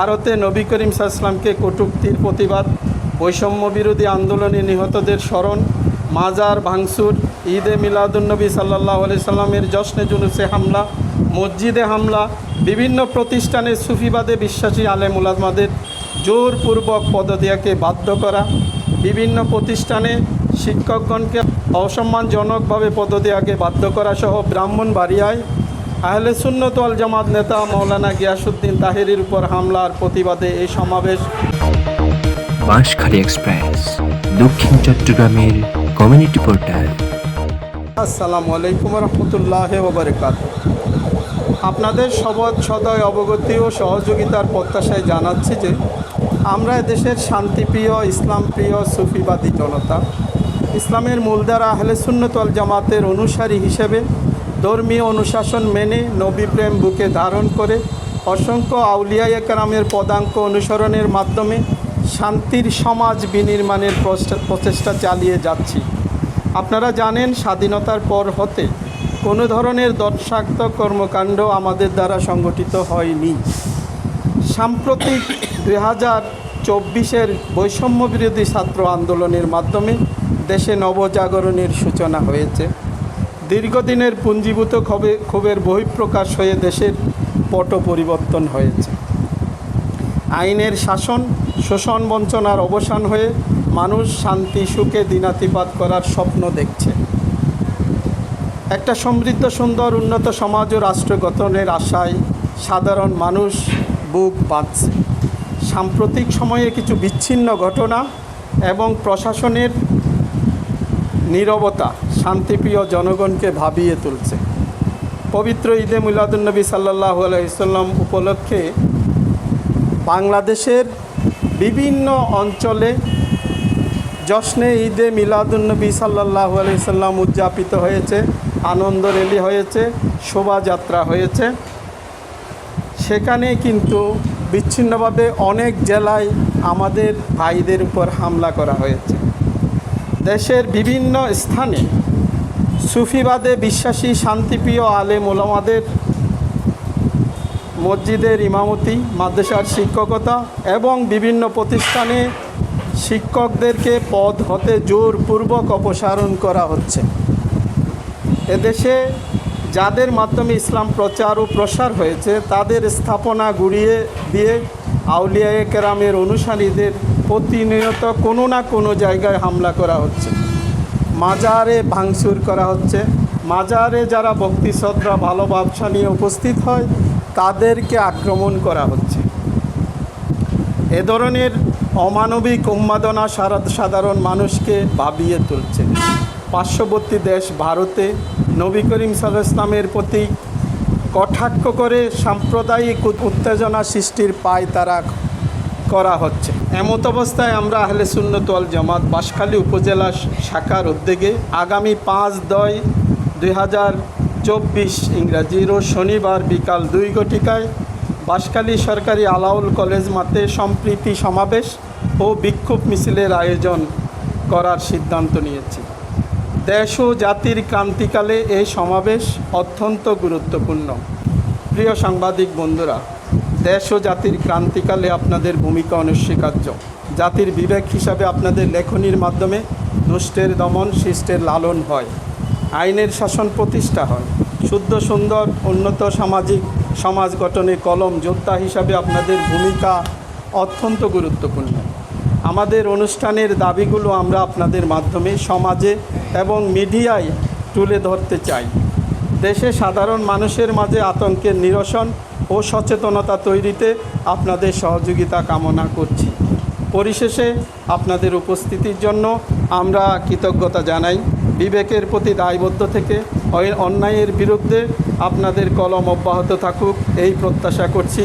ভারতে নবী করিম সাল্লামকে কটূক্তির প্রতিবাদ, বৈষম্য বিরোধী আন্দোলনে নিহতদের স্মরণ, মাজার ভাঙসুর ঈদে মিলাদুন্নবী সাল্লাহ আলি সাল্লামের জশ্নে জুলুসে হামলা, মসজিদে হামলা, বিভিন্ন প্রতিষ্ঠানে সুফিবাদে বিশ্বাসী আলেম উলামাদের জোরপূর্বক পদত্যাগে বাধ্য করা, বিভিন্ন প্রতিষ্ঠানে শিক্ষকগণকে অসম্মানজনকভাবে পদত্যাগে বাধ্য করা সহ ব্রাহ্মণবাড়িয়ায় আহলে সুন্নত ওয়াল জামাত নেতা মৌলানা গিয়াসুদ্দিন তাহেরির উপর হামলার প্রতিবাদে এই সমাবেশ। বাঁশখালী এক্সপ্রেস দক্ষিণ চট্টগ্রামের কমিউনিটি পোর্টাল। আসসালামু আলাইকুম রহমতুল্লাহ ওবরকাত আপনাদের সবদ সদয় অবগতি ও সহযোগিতার প্রত্যাশায় জানাচ্ছি যে আমরা দেশের শান্তিপ্রিয় ইসলামপ্রিয় সুফিবাদী জনতা ইসলামের মূলধারা আহলে সুন্নতল জামাতের অনুসারী হিসেবে ধর্মীয় অনুশাসন মেনে নবী প্রেম বুকে ধারণ করে অসংখ্য আউলিয়া একরামের পদাঙ্ক অনুসরণের মাধ্যমে শান্তির সমাজ বিনির্মাণের প্রচেষ্টা- চালিয়ে যাচ্ছি। আপনারা জানেন স্বাধীনতার পর হতে কোনো ধরনের দর্শাক্ত কর্মকাণ্ড আমাদের দ্বারা সংগঠিত হয়নি। সাম্প্রতিক দুই হাজার চব্বিশের বৈষম্য বিরোধী ছাত্র আন্দোলনের মাধ্যমে দেশে নবজাগরণের সূচনা হয়েছে। দীর্ঘদিনের পুঞ্জীভূত ক্ষোভে ক্ষোভের বহিঃপ্রকাশ হয়ে দেশের পট পরিবর্তন হয়েছে। আইনের শাসন, শোষণ বঞ্চনার অবসান হয়ে মানুষ শান্তি, সুখে দিনাতিপাত করার স্বপ্ন দেখছে। একটা সমৃদ্ধ, সুন্দর, উন্নত সমাজ ও রাষ্ট্র গঠনের আশায় সাধারণ মানুষ বুক বাঁধছে। সাম্প্রতিক সময়ে কিছু বিচ্ছিন্ন ঘটনা এবং প্রশাসনের নীরবতা শান্তিপ্রিয় জনগণকে ভাবিয়ে তুলছে। পবিত্র ঈদে মিলাদুলনবী সাল্লাহ আলাইসাল্লাম উপলক্ষে বাংলাদেশের বিভিন্ন অঞ্চলে জশ্নে ঈদে মিলাদুন্নবী সাল্লাহ আলাইসাল্লাম উদযাপিত হয়েছে, আনন্দ র্যালি হয়েছে, শোভাযাত্রা হয়েছে। সেখানে কিন্তু বিচ্ছিন্নভাবে অনেক জেলায় আমাদের ভাইদের উপর হামলা করা হয়েছে। দেশের বিভিন্ন স্থানে সুফিবাদে বিশ্বাসী, শান্তিপ্রিয় আলে মোলামাদের মসজিদের ইমামতি, মাদ্রাসার শিক্ষকতা এবং বিভিন্ন প্রতিষ্ঠানে শিক্ষকদেরকে পদ হতে জোরপূর্বক অপসারণ করা হচ্ছে। এদেশে যাদের মাধ্যমে ইসলাম প্রচার ও প্রসার হয়েছে, তাদের স্থাপনা গুড়িয়ে দিয়ে আউলিয়া কেরামের অনুসারীদের প্রতিনিয়ত কোনো না কোনো জায়গায় হামলা করা হচ্ছে। মাজারে ভাঙচুর করা হচ্ছে। মাজারে যারা ভক্তি শ্রদ্ধা ভালো ব্যবসা নিয়ে উপস্থিত হয়, তাদেরকে আক্রমণ করা হচ্ছে। এ ধরনের অমানবিক উন্মাদনা সারা সাধারণ মানুষকে ভাবিয়ে তুলছে। পার্শ্ববর্তী দেশ ভারতে নবী করিম সাল্লাহ ইসলামের প্রতি কটাক্ষ করে সাম্প্রদায়িক উত্তেজনা সৃষ্টির পায় তারা করা হচ্ছে। এমত অবস্থায় আমরা আহলে সুন্নতওয়াল জামাত বাঁশখালী উপজেলা শাখার উদ্যোগে আগামী পাঁচ দয় দুই হাজার চব্বিশ ইংরাজি রোজ শনিবার বিকাল দুই ঘটিকায় বাঁশখালী সরকারি আলাউল কলেজ মাঠে সম্প্রীতি সমাবেশ ও বিক্ষোভ মিছিলের আয়োজন করার সিদ্ধান্ত নিয়েছি। দেশ ও জাতির ক্রান্তিকালে এই সমাবেশ অত্যন্ত গুরুত্বপূর্ণ। প্রিয় সাংবাদিক বন্ধুরা দেশ ও জাতির ক্রান্তিকালে আপনাদের ভূমিকা অনস্বীকার্য। জাতির বিবেক হিসাবে আপনাদের লেখনির মাধ্যমে দুষ্টের দমন, শিষ্টের লালন হয়। আইনের শাসন প্রতিষ্ঠা হয়। শুদ্ধ, সুন্দর, উন্নত সামাজিক সমাজ গঠনে কলম যোদ্ধা হিসাবে আপনাদের ভূমিকা অত্যন্ত গুরুত্বপূর্ণ। আমাদের অনুষ্ঠানের দাবিগুলো আমরা আপনাদের মাধ্যমে সমাজে এবং মিডিয়ায় তুলে ধরতে চাই। দেশে সাধারণ মানুষের মাঝে আতঙ্কের নিরসন ও সচেতনতা তৈরিতে আপনাদের সহযোগিতা কামনা করছি। পরিশেষে আপনাদের উপস্থিতির জন্য আমরা কৃতজ্ঞতা জানাই। বিবেকের প্রতি দায়বদ্ধ থেকে অন্যায়ের বিরুদ্ধে আপনাদের কলম অব্যাহত থাকুক, এই প্রত্যাশা করছি।